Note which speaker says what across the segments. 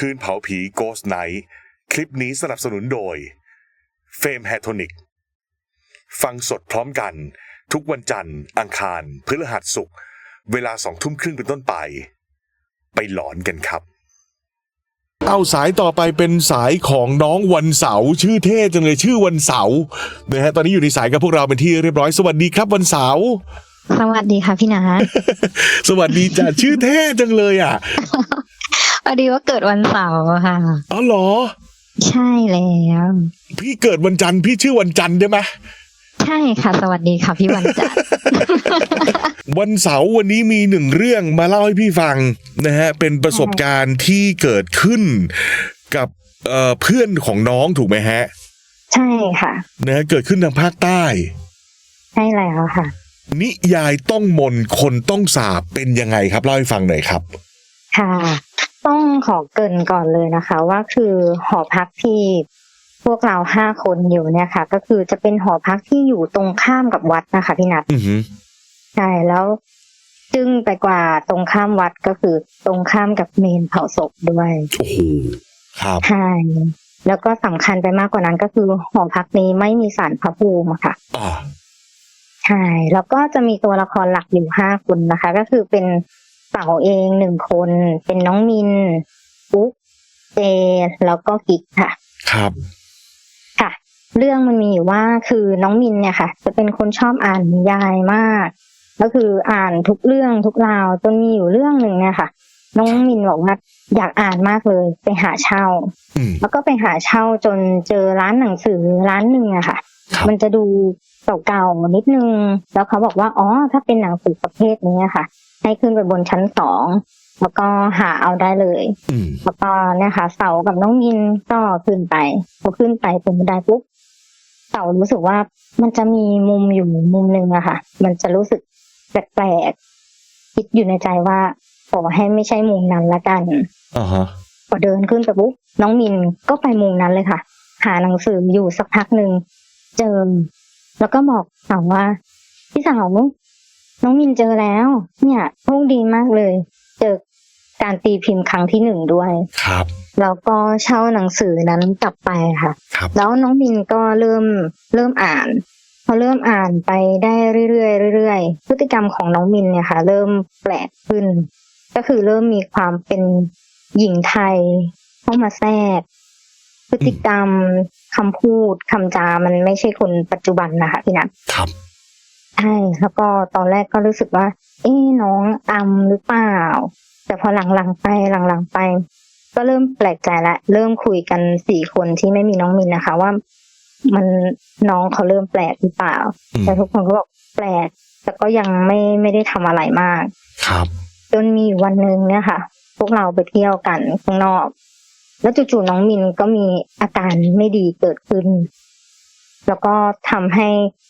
Speaker 1: คืนเผาผี Ghost Night คลิปนี้สนับสนุนโดยเฟมแฮทอนิกฟังสดพร้อมกัน ทุกวันจันทร์ อังคาร พฤหัสศุกร์เวลาสองทุ่มครึ่งเป็นต้นไป ไปหลอนกันครับ
Speaker 2: เอาสายต่อไปเป็นสายของน้องวันเสาร์ชื่อเท่จังเลยชื่อวันเสาร์นะฮะตอนนี้อยู่ในสายกับพวกเราเป็นที่เรียบร้อยสวัสดีครับวันเสาร์
Speaker 3: สวัสดีค่ะพี่นา
Speaker 2: สวัสดีจ้ะชื่อเท่จังเลยอะ
Speaker 3: พอดีว่าเกิดวันเสาร์ค่ะ
Speaker 2: อ๋อเหรอ
Speaker 3: ใช่แล้ว
Speaker 2: พี่เกิดวันจันทร์พี่ชื่อวันจันทร์ได้ไหม
Speaker 3: ใช่ค่ะ สวัสดีค่ะพี่วันจันทร์
Speaker 2: วันเสาร์วันนี้มีหนึ่งเรื่องมาเล่าให้พี่ฟังนะฮะ เป็นประสบการณ์ที่เกิดขึ้นกับเอ่อเพื่อนของน้องถูกไหมฮะ
Speaker 3: ใช่ค่ะ
Speaker 2: นะฮะเกิดขึ้นทางภาคใต้
Speaker 3: ใช่แล้วค่ะ
Speaker 2: นิยายต้องมนต์คนต้องสาบเป็นยังไงครับเล่าให้ฟังหน่อยครับ
Speaker 3: ค่ะต้อง ขอเกรินก่อนเลยนะคะ ว่าคือหอพักที่พวกเราห้าคนอยู่เนี่ยค่ะ ก็คือจะเป็นหอพักที่อยู่ตรงข้ามกับวัดนะคะพี่นัท
Speaker 2: อือหือ
Speaker 3: ใช่แล้วจึงไปกว่าตรงข้ามวัดก็คือตรงข้ามกับเมนเผาศพด้วย
Speaker 2: โอ้โหครับ
Speaker 3: ใช่แล้วก็สำคัญไปมากกว่านั้นก็คือหอพักนี้ไม่มีสารพระภูมิอะค่ะ
Speaker 2: อ่า
Speaker 3: ใช่แล้วก็จะมีตัวละครหลักอยู่ห้าคนนะคะ ก็คือเป็น เต๋าเองหนึ่งคน เป็นน้องมินปุ๊กเจแล้วก็กิ๊กค่ะ
Speaker 2: ครับ
Speaker 3: ค่ะ เรื่องมันมีอยู่ว่าคือน้องมินเนี่ยค่ะ จะเป็นคนชอบอ่านนิยายมาก ก็คืออ่านทุกเรื่องทุกราวจนมีอยู่เรื่องหนึ่งเนี่ยค่ะ น้องมินบอกว่าอยากอ่านมากเลย ไปหาเช่า
Speaker 2: อืม
Speaker 3: แล้วก็ไปหาเช่าจนเจอร้านหนังสือร้านหนึ่งอะค่ะ
Speaker 2: ครับ
Speaker 3: มันจะดูเก่าๆนิดนึง แล้วเขาบอกว่า อ๋อ ถ้าเป็นหนังสือประเภทนี้อะค่ะ ให้ขึ้นไปบนชั้นสองแล้วก็หาเอาได้เลย
Speaker 2: อืม
Speaker 3: แล้วก็เนี่ยค่ะ เสากับน้องมินก็ขึ้นไปพอขึ้นไปตรงบันไดปุ๊บเสารู้สึกว่ามันจะมีมุมอยู่มุมหนึ่งอะค่ะ มันจะรู้สึกแปลกๆคิดอยู่ในใจว่าขอให้ไม่ใช่มุมนั้นละกัน
Speaker 2: อ่าฮะ
Speaker 3: พอเดินขึ้นไปปุ๊บน้องมินก็ไปมุมนั้นเลยค่ะ หาหนังสืออยู่สักพักหนึ่งเจอแล้วก็บอกสาวว่าพี่สาว น้องมินเจอแล้ว เนี่ยโชคดีมากเลย เจอการตีพิมพ์ครั้งที่หนึ่งด้วย
Speaker 2: ครับ
Speaker 3: แล้วก็เช่าหนังสือนั้นกลับไปค่ะ
Speaker 2: ครับ
Speaker 3: แล้วน้องมินก็เริ่มเริ่มอ่านพอเริ่มอ่านไปได้เรื่อยๆเรื่อยๆพฤติกรรมของน้องมินเนี่ยค่ะ เริ่มแปลกขึ้น ก็คือเริ่มมีความเป็นหญิงไทยเข้ามาแทรก พฤติกรรมคำพูดคำจามันไม่ใช่คนปัจจุบันนะคะพี่นัท
Speaker 2: ครับ
Speaker 3: ใช่แล้วก็ตอนแรกก็รู้สึกว่า เอ๊ะน้องอำหรือเปล่า แต่พอหลังๆไปหลังๆไป ก็เริ่มแปลกใจละเริ่มคุยกันสี่คนที่ไม่มีน้องมินนะคะ ว่ามันน้องเขาเริ่มแปลกหรือเปล่า
Speaker 2: อืม
Speaker 3: แต่ทุกคนก็บอกแปลก แต่ก็ยังไม่ไม่ได้ทำอะไรมาก
Speaker 2: ครับ
Speaker 3: จนมีอยู่วันหนึ่งเนี่ยค่ะ พวกเราไปเที่ยวกันข้างนอก แล้วจู่ๆน้องมินก็มีอาการไม่ดีเกิดขึ้น แล้วก็ทำให้ปุ๊กกับแ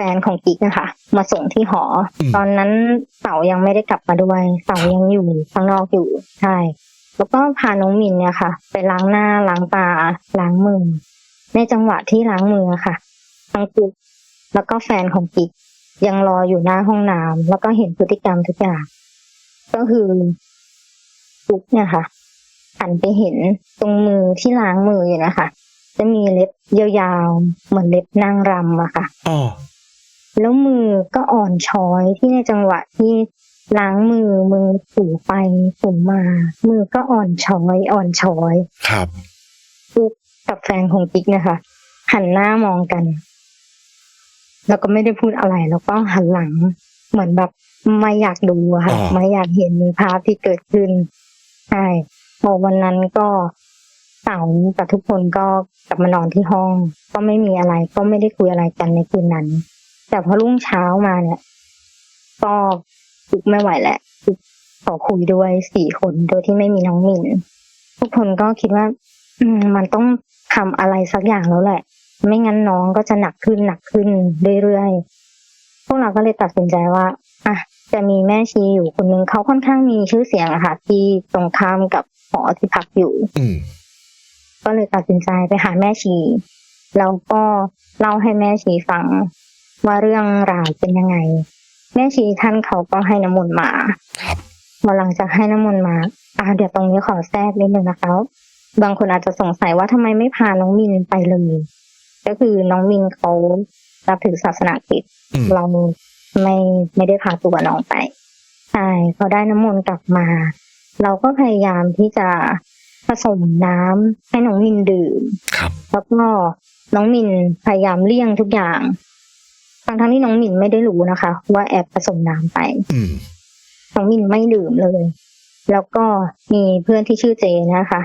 Speaker 3: ฟนของกิ๊กนะคะ มาส่งที่หอ
Speaker 2: อืม
Speaker 3: ตอนนั้นเสายังไม่ได้กลับมาด้วยเสายังอยู่ข้างนอกอยู่ใช่แล้วก็พาน้องมินเนี่ยค่ะ ไปล้างหน้าล้างตาล้างมือในจังหวะที่ล้างมือค่ะทั้งปุ๊กแล้วก็แฟนของกิ๊กยังรออยู่หน้าห้องน้ำแล้วก็เห็นพฤติกรรมทุกอย่าง ก็คือปุ๊กเนี่ยค่ะหันไปเห็นตรงมือที่ล้างมืออยู่นะคะจะมีเล็บยาวๆ เหมือนเล็บนางรำอะค่ะ
Speaker 2: อ๋อ
Speaker 3: แล้วมือก็อ่อนช้อยที่ในจังหวะที่ล้างมือมือถูไปถูมา มือก็อ่อนช้อย อ่อนช้อย
Speaker 2: ครับ
Speaker 3: ปุ๊กกับแฟนของกิ๊กนะคะ หันหน้ามองกัน แล้วก็ไม่ได้พูดอะไร แล้วก็หันหลัง เหมือนแบบไม่อยากดูอะค่ะ
Speaker 2: อ่า
Speaker 3: ไม่อยากเห็นภาพที่เกิดขึ้นใช่พอวันนั้นก็เสาร์กับทุกคนก็กลับมานอนที่ห้อง ก็ไม่มีอะไร ก็ไม่ได้คุยอะไรกันในคืนนั้น แต่พอรุ่งเช้ามาเนี่ยก็ปุกไม่ไหวแหละปุกขอคุยด้วยสี่คนโดยที่ไม่มีน้องมินทุกคนก็คิดว่า อืมมันต้องทำอะไรสักอย่างแล้วแหละ ไม่งั้นน้องก็จะหนักขึ้นหนักขึ้นเรื่อยๆพวกเราก็เลยตัดสินใจว่าอะจะมีแม่ชีอยู่คนนึงเขาค่อนข้างมีชื่อเสียงอะค่ะที่ตรงข้ามกับหอที่พักอยู่
Speaker 2: อืม
Speaker 3: ก็เลยตัดสินใจไปหาแม่ชี แล้วก็เล่าให้แม่ชีฟัง ว่าเรื่องราวเป็นยังไง แม่ชีท่านเขาก็ให้น้ำมนต์มา
Speaker 2: ครับ
Speaker 3: พอหลังจากให้น้ำมนต์มาอ่าเดี๋ยวตรงนี้ขอแทรกนิดนึงนะคะ บางคนอาจจะสงสัยว่าทำไมไม่พาน้องมินไปเลย ก็คือน้องมินเขารับถือศาสนาคริสต์
Speaker 2: อืม
Speaker 3: เราไม่ไม่ได้พาตัวน้องไปใช่พอได้น้ำมนต์กลับมา เราก็พยายามที่จะผสมน้ำให้น้องมินดื่ม
Speaker 2: ครับ
Speaker 3: แล้วก็น้องมินพยายามเลี่ยงทุกอย่าง ทั้งทั้งๆที่น้องมินไม่ได้รู้นะคะ ว่าแอบผสมน้ำไป
Speaker 2: อืม
Speaker 3: น้องมินไม่ดื่มเลย แล้วก็มีเพื่อนที่ชื่อเจนะคะ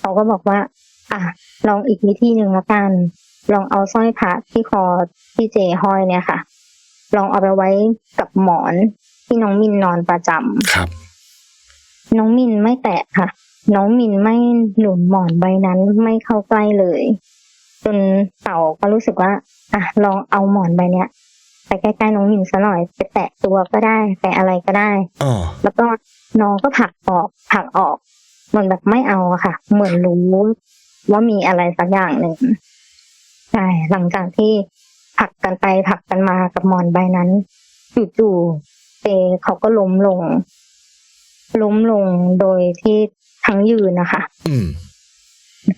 Speaker 3: เขาก็บอกว่า อะลองอีกวิธีหนึ่งละกัน ลองเอาสร้อยพระที่คอที่เจห้อยเนี่ยค่ะ ลองเอาไปไว้กับหมอนที่น้องมินนอนประจำ
Speaker 2: ครับ
Speaker 3: น้องมินไม่แตะค่ะ น้องมินไม่หนุนหมอนใบนั้นไม่เข้าใกล้เลย จนเต่าก็รู้สึกว่าอะลองเอาหมอนใบเนี้ยไปใกล้ๆน้องมินซะหน่อยไปแตะตัวก็ได้แตะอะไรก็ได้
Speaker 2: อ๋อ
Speaker 3: แล้วก็น้องก็ผลักออกผลักออกเหมือนแบบไม่เอาอะค่ะ เหมือนรู้ว่ามีอะไรสักอย่างหนึ่งใช่หลังจากที่ผลักกันไปผลักกันมากับหมอนใบนั้นจู่ๆเจเขาก็ล้มลง ล้มลงโดยที่ทั้งยืนนะคะ
Speaker 2: อืม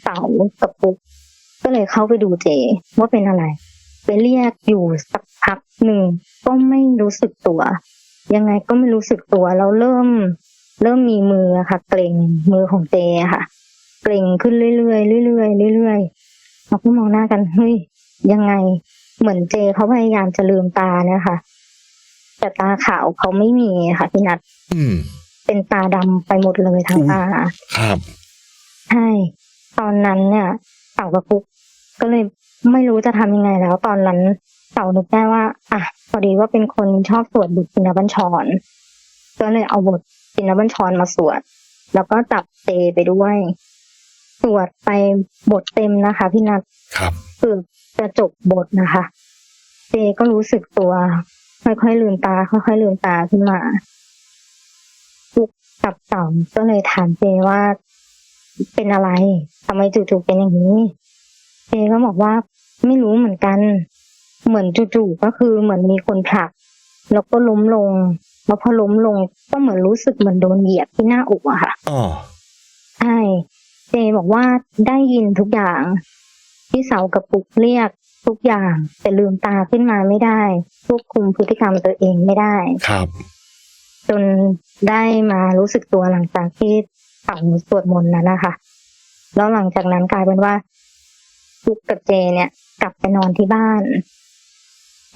Speaker 3: เต๋ากับปุ๊ก ก็เลยเข้าไปดูเจว่าเป็นอะไร ไปเรียกอยู่สักพักหนึ่งก็ไม่รู้สึกตัว ยังไงก็ไม่รู้สึกตัวแล้วเริ่ม เริ่มมีมืออะค่ะ เกร็งมือของเจอะค่ะ เกร็งขึ้นเรื่อยๆเรื่อยๆเรื่อยๆเราก็มองหน้ากันเฮ้ยยังไงเหมือนเจเขาพยายามจะลืมตาเนี่ยค่ะแต่ตาขาวเขาไม่มีค่ะพี่นัท
Speaker 2: อืม
Speaker 3: เป็นตาดำไปหมดเลยทั้ง
Speaker 2: อุ๊ย
Speaker 3: ตา
Speaker 2: ครับ
Speaker 3: ใช่ตอนนั้นเนี่ยเต่ากับปุ๊ก ก็เลยไม่รู้จะทำยังไงแล้ว ตอนนั้นเต่านึกได้ว่า อะพอดีว่าเป็นคนชอบสวดบทปินบัญชรก็เลยเอาบทปินบัญชรมาสวด แล้วก็จับเตไปด้วย สวดไปบทเต็มนะคะ พี่นัท
Speaker 2: ครับ
Speaker 3: คือจะจบบทนะคะเจก็รู้สึกตัว ค่อยๆลืมตา ค่อยๆลืมตาขึ้นมาปุ๊กกับเต่าก็เลยถามเจว่าเป็นอะไรทำไมจู่ๆเป็นอย่างนี้ เจก็บอกว่าไม่รู้เหมือนกัน เหมือนจู่ๆก็คือเหมือนมีคนผลัก แล้วก็ล้มลงแล้วพอล้มลงก็เหมือนรู้สึกเหมือนโดนเหยียบที่หน้าอกอะค่ะ
Speaker 2: อ๋อ
Speaker 3: ใช่เจบอกว่าได้ยินทุกอย่าง ที่เสากับปุกเรียกทุกอย่าง แต่ลืมตาขึ้นมาไม่ได้ควบคุมพฤติกรรมตัวเองไม่ได้
Speaker 2: ครับ
Speaker 3: จนได้มารู้สึกตัวหลังจากที่ฝังสวดมนต์นั้นนะคะแล้วหลังจากนั้นกลายเป็นว่า ปุกกับเจเนี่ย กลับไปนอนที่บ้าน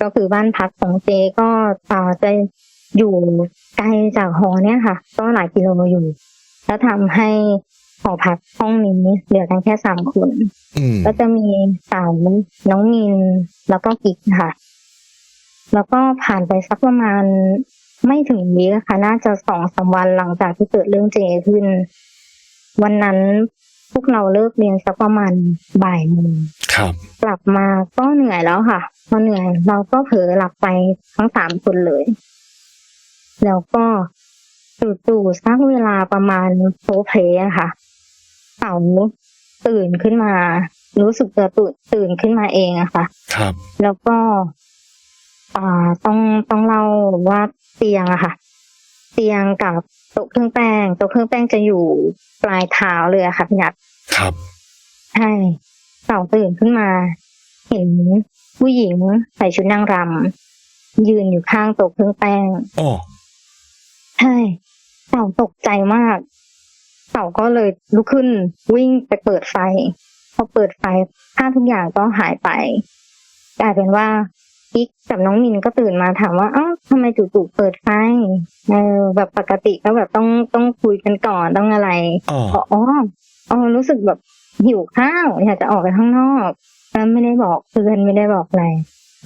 Speaker 3: ก็คือบ้านพักของเจก็อ่าจะอยู่ไกลจากหอเนี่ยค่ะ ก็หลายกิโลอยู่ แล้วทำให้หอพักห้องนี้เหลือกันแค่สามคน
Speaker 2: อืม
Speaker 3: ก็จะมีเต๋าน้องมินแล้วก็กิ๊กค่ะ แล้วก็ผ่านไปสักประมาณไม่ถึงวีคค่ะน่าจะสองสามวันหลังจากที่เกิดเรื่องเจขึ้น วันนั้น พวกเราเลิกเรียนสักประมาณบ่ายโมง
Speaker 2: ครับ
Speaker 3: กลับมาก็เหนื่อยแล้วค่ะ พอเหนื่อยเราก็เผลอหลับไปทั้งสามคนเลย แล้วก็จู่ๆสักเวลาประมาณโพลเพลอะค่ะเต่าตื่นขึ้นมา รู้สึกตัวตื่นตื่นขึ้นมาเองอะค่ะ
Speaker 2: ครับ
Speaker 3: แล้วก็อ่าต้องต้องเล่าว่าเตียงอะค่ะ เตียงกับโต๊ะเครื่องแป้งโต๊ะเครื่องแป้งจะอยู่ปลายเท้าเลยอะค่ะพี่นัท
Speaker 2: ครับ
Speaker 3: ใช่เต่าตื่นขึ้นมา เห็นผู้หญิงใส่ชุดนางรำยืนอยู่ข้างโต๊ะเครื่องแป้ง
Speaker 2: อ๋อ
Speaker 3: ใช่เต่าตกใจมาก เต่าก็เลยลุกขึ้นวิ่งไปเปิดไฟ พอเปิดไฟภาพทุกอย่างก็หายไปกลายเป็นว่า กิ๊กกับน้องมินก็ตื่นมาถามว่าเอ้าทำไมจู่ๆเปิดไฟเออแบบปกติก็แบบต้องต้องคุยกันก่อนต้องอะไร
Speaker 2: อ๋อ
Speaker 3: อ๋ออ๋ออ๋อรู้สึกแบบหิวข้าวอยากจะออกไปข้างนอกแล้วไม่ได้บอกเพื่อนไม่ได้บอกอะไร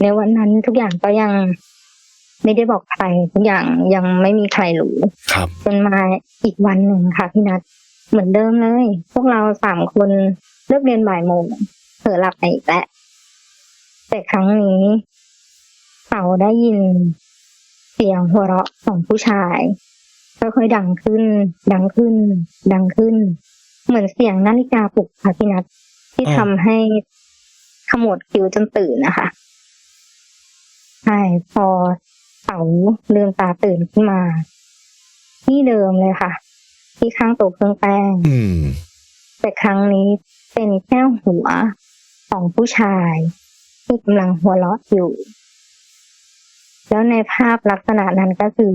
Speaker 3: ในวันนั้นทุกอย่างก็ยัง ไม่ได้บอกใครทุกอย่างยังไม่มีใครรู้
Speaker 2: ครับ
Speaker 3: จนมาอีกวันหนึ่งค่ะพี่นัทเหมือนเดิมเลย พวกเราสามคนเลิกเรียนบ่ายโมงเผลอหลับไปอีกแล้วแต่ครั้งนี้ เต่าได้ยินเสียงหัวเราะของผู้ชายค่อยๆดังขึ้น ดังขึ้น ดังขึ้น เหมือนเสียงนาฬิกาปลุกค่ะพี่นัทที่
Speaker 2: อ่า
Speaker 3: ทำให้ขมวดคิ้วจนตื่นนะคะใช่พอเต๋าลืมตาตื่นขึ้นมา ที่เดิมเลยค่ะ ที่ข้างโต๊ะเครื่องแป้งแต่ครั้งนี้เป็นแค่หัวของผู้ชายที่กำลังหัวเราะอยู่ แล้วในภาพลักษณะนั้นก็คือ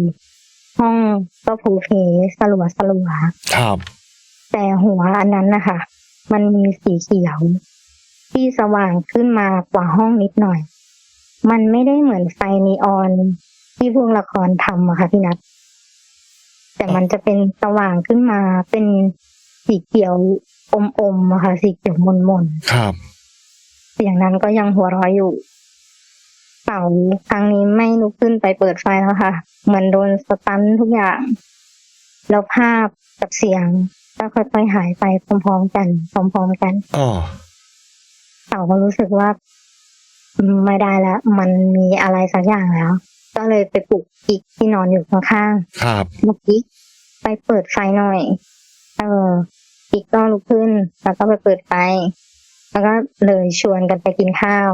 Speaker 3: ห้องก็ผูเพสลัวสลัว
Speaker 2: ครับ
Speaker 3: แต่หัวอันนั้นนะคะมันมีสีเขียว ที่สว่างขึ้นมากว่าห้องนิดหน่อย มันไม่ได้เหมือนไฟนีออนที่พวกละครทำอะค่ะพี่นัทแต่มันจะเป็นสว่างขึ้นมาเป็นสีเขียวอมๆมอะค่ะสีเขียวมนมนๆ
Speaker 2: ครับ
Speaker 3: เสียงนั้นก็ยังหัวเร้อยอยู่ เต่าครั้งนี้ไม่ลุกขึ้นไปเปิดไฟแล้วค่ะ เหมือนโดนสตันทุกอย่าง แล้วภาพกับเสียงก็ค่อยๆหายไปพร้อมๆกันพร้อมๆกัน
Speaker 2: อ๋อ
Speaker 3: เต่าก็รู้สึกว่าอืมไม่ได้แล้ว มันมีอะไรสักอย่างแล้ว ก็เลยไปปลุกอีกที่นอนอยู่ข้างๆ
Speaker 2: ครับ
Speaker 3: เมื่อกี้ไปเปิดไฟหน่อย เอออีกก็ลุกขึ้น แล้วก็ไปเปิดไฟแล้วก็เลยชวนกันไปกินข้าว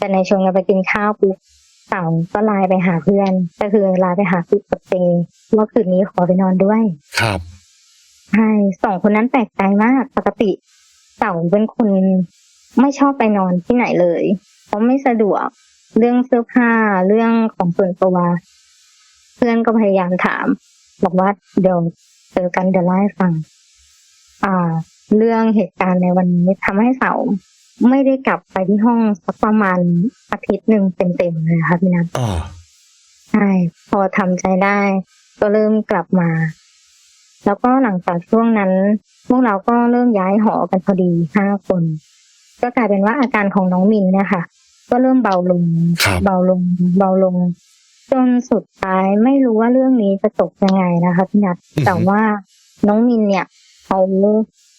Speaker 3: แต่ในชวนกันไปกินข้าวปุ๊บเต่าก็ไลน์ไปหาเพื่อน ก็คือไลน์ไปหาพี่ปเตว่าคืนนี้ขอไปนอนด้วย
Speaker 2: ครับ
Speaker 3: ใช่สองคนนั้นแปลกใจมากปกติเต่าเป็นคนไม่ชอบไปนอนที่ไหนเลยเพราะไม่สะดวกเรื่องเสื้อผ้าเรื่องของส่วนตัวเพื่อนก็พยายามถาม บอกว่าเดี๋ยวเจอกันเดี๋ยวเล่าให้ฟัง อ่า เรื่องเหตุการณ์ในวันนี้ทำให้เสา ไม่ได้กลับไปที่ห้องสักประมาณอาทิตย์หนึ่งเต็มๆเลยค่ะพี่นัท
Speaker 2: อ๋อ
Speaker 3: ใช่พอทำใจได้ ก็เริ่มกลับมา แล้วก็หลังจากช่วงนั้น พวกเราก็เริ่มย้ายหอกันพอดีห้าคน ก็กลายเป็นว่าอาการของน้องมินเนี่ยค่ะ ก็เริ่มเบาลง
Speaker 2: ครับ
Speaker 3: เบาลง เบาลง จนสุดท้ายไม่รู้ว่าเรื่องนี้จะจบยังไงนะคะพี่นัท
Speaker 2: อือฮึ
Speaker 3: แต่ว่าน้องมินเนี่ยเขา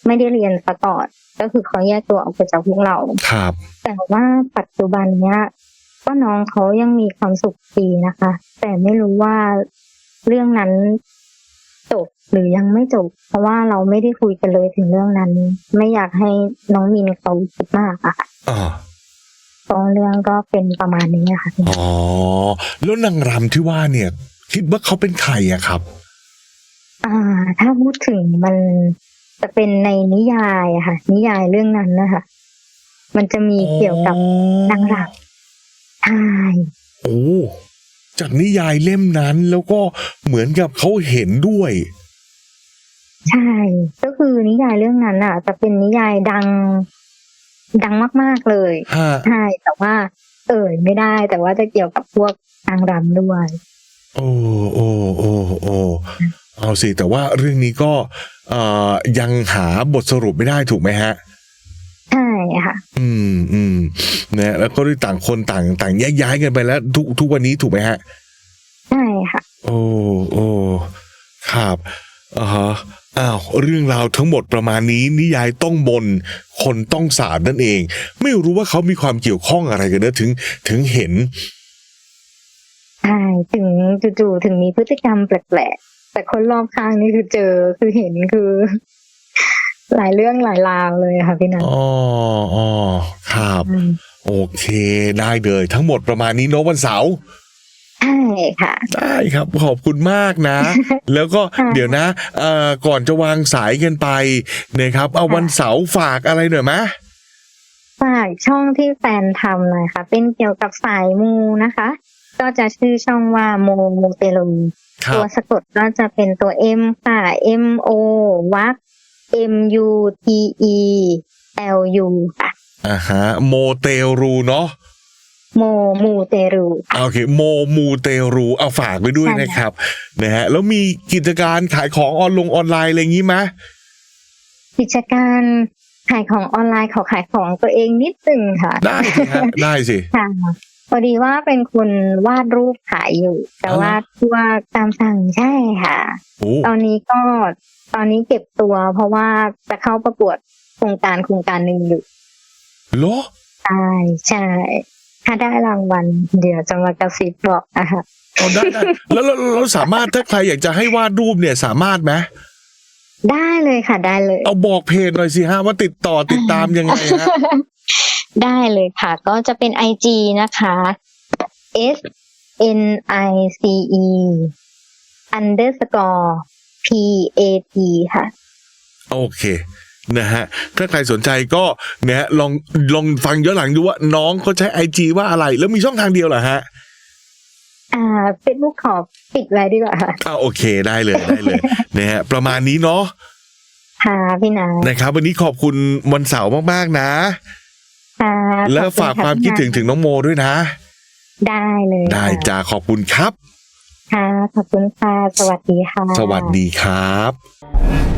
Speaker 3: ไม่ได้เรียนสกอต ก็คือเขาแยกตัวออกไปจากพวกเรา
Speaker 2: ครับ
Speaker 3: แต่ว่าปัจจุบันเนี้ยก็น้องเขายังมีความสุขดีนะคะ แต่ไม่รู้ว่าเรื่องนั้นจบหรือยังไม่จบ เพราะว่าเราไม่ได้คุยกันเลยถึงเรื่องนั้น ไม่อยากให้น้องมินเขาคิดมากอะค่ะ
Speaker 2: อ๋อ
Speaker 3: ตอนเรื่องก็เป็นประมาณนี้อะค่ะ
Speaker 2: อ๋อแล้วนางรำที่ว่าเนี่ย คิดว่าเขาเป็นใครอะครับ
Speaker 3: อ่า ถ้าพูดถึงมัน จะเป็นในนิยายอะค่ะ นิยายเรื่องนั้นนะคะ มันจะมีเกี่ยวกับนางรำใช่
Speaker 2: โอ้จากนิยายเล่มนั้นแล้วก็เหมือนกับเขาเห็นด้วย
Speaker 3: ใช่ ก็คือนิยายเรื่องนั้นอะ จะเป็นนิยายดัง ดังมาก ๆเลย
Speaker 2: ฮะ
Speaker 3: ใช่แต่ว่า เอ่ยไม่ได้ แต่ว่าจะเกี่ยวกับพวกนางรำด้วย
Speaker 2: โอ้โอ้โอ้โอ้ เอาสิ แต่ว่าเรื่องนี้ก็เอ่อยังหาบทสรุปไม่ได้ถูกไหมฮะ
Speaker 3: ใช่ค่ะ
Speaker 2: อืมอืมนะแล้วก็ด้วยต่างคนต่างต่างแยกย้ายกันไปแล้ว ทุกทุกวันนี้ถูกไหมฮะ
Speaker 3: ใช่ค่ะ
Speaker 2: โอ้โอ้ครับอ่าฮะอ้าวเรื่องราวทั้งหมดประมาณนี้ นิยายต้องบน คนต้องสาดนั่นเอง ไม่รู้ว่าเขามีความเกี่ยวข้องอะไรกันเนอะถึง ถึงเห็น
Speaker 3: ใช่ถึงจู่ๆถึงมีพฤติกรรมแปลกๆ แต่คนรอบข้างนี่คือเจอคือเห็นคือ หลายเรื่องหลายราวเลยค่ะพี่นัน
Speaker 2: อ๋ออ๋อครับ
Speaker 3: อืม
Speaker 2: โอเค ได้เลยทั้งหมดประมาณนี้เนอะวันเสาร์
Speaker 3: ใช่ค่ะ
Speaker 2: ได้ครับขอบคุณมากนะ แล้วก็
Speaker 3: ค่ะ
Speaker 2: เดี๋ยวนะเอ่อก่อนจะวางสายกันไปนะครับ เอาวันเสาร์ฝากอะไรหน่อยไหม
Speaker 3: ฝากช่องที่แฟนทำหน่อยค่ะ เป็นเกี่ยวกับสายมูนะคะ ก็จะชื่อช่องว่าโมโมเตลู
Speaker 2: ครั
Speaker 3: ตัว
Speaker 2: บ
Speaker 3: สะกดก็จะเป็นตัว M ค่ะ M O วัก M U T E L U ค่ะ
Speaker 2: อ่าฮะโมเตรูเนาะ
Speaker 3: โมมูเตรูค่ะ
Speaker 2: โอเคโมมูเตรูเอาฝากไว้ด้วย
Speaker 3: ใช่
Speaker 2: นะครับนะฮะแล้วมีกิจการขายของออนลงออนไลน์อะไรอย่างงี้ไหม
Speaker 3: กิจการขายของออนไลน์ขอขายของตัวเองนิดนึงค่ะ
Speaker 2: ได้สิฮะได้สิ
Speaker 3: ค่ะ พอดีว่าเป็นคนวาดรูปขายอยู่ แต่
Speaker 2: อ๋อ
Speaker 3: ว่าทั่วตามสั่งใช่ค่ะ
Speaker 2: โอ้
Speaker 3: ตอนนี้ก็ตอนนี้เก็บตัว เพราะว่าจะเข้าประกวดโครงการโครงการหนึ่งอยู่
Speaker 2: เหรอ
Speaker 3: ใช่ใช่ ถ้าได้รางวัลเดี๋ยวจะมากระซิบบอกนะคะ
Speaker 2: เอาได้ได้แล้วเราเราสามารถถ้าใครอยากจะให้วาดรูปเนี่ยสามารถไหม
Speaker 3: ได้เลยค่ะได้เลย
Speaker 2: เอาบอกเพจหน่อยสิฮะว่าติดต่อติดตามยังไงฮะ
Speaker 3: ได้เลยค่ะ ก็จะเป็นไอจีนะคะ S N I C E underscore p a t ค่ะ
Speaker 2: โอเคนะฮะถ้าใครสนใจก็นะฮะลองลองฟังย้อนหลังดูว่าน้องเขาใช้ไอจว่าอะไร แล้วมีช่องทางเดียวเหรอฮะ
Speaker 3: อ่าเฟซบุ๊กขอปิดไว้ดีกว่าค่ะ
Speaker 2: อ่าโอเคได้เลยได้เลยนะฮะประมาณนี้เนาะ
Speaker 3: ค่ะพี่นาย
Speaker 2: นะครับ วันนี้ขอบคุณวันเสาร์มาก ๆ นะ
Speaker 3: ค่ะ
Speaker 2: แล้ว
Speaker 3: ขอบณ
Speaker 2: ฝากะความคิดถึง
Speaker 3: พี่น
Speaker 2: ถึงน้องโมด้วยนะา
Speaker 3: ยได้เลย
Speaker 2: ได้
Speaker 3: ค่ะ
Speaker 2: จ้าขอบคุณครับ
Speaker 3: ค่ะ ขอบคุณค่ะ สวัสดีค่ะ
Speaker 2: สวัสดีครับ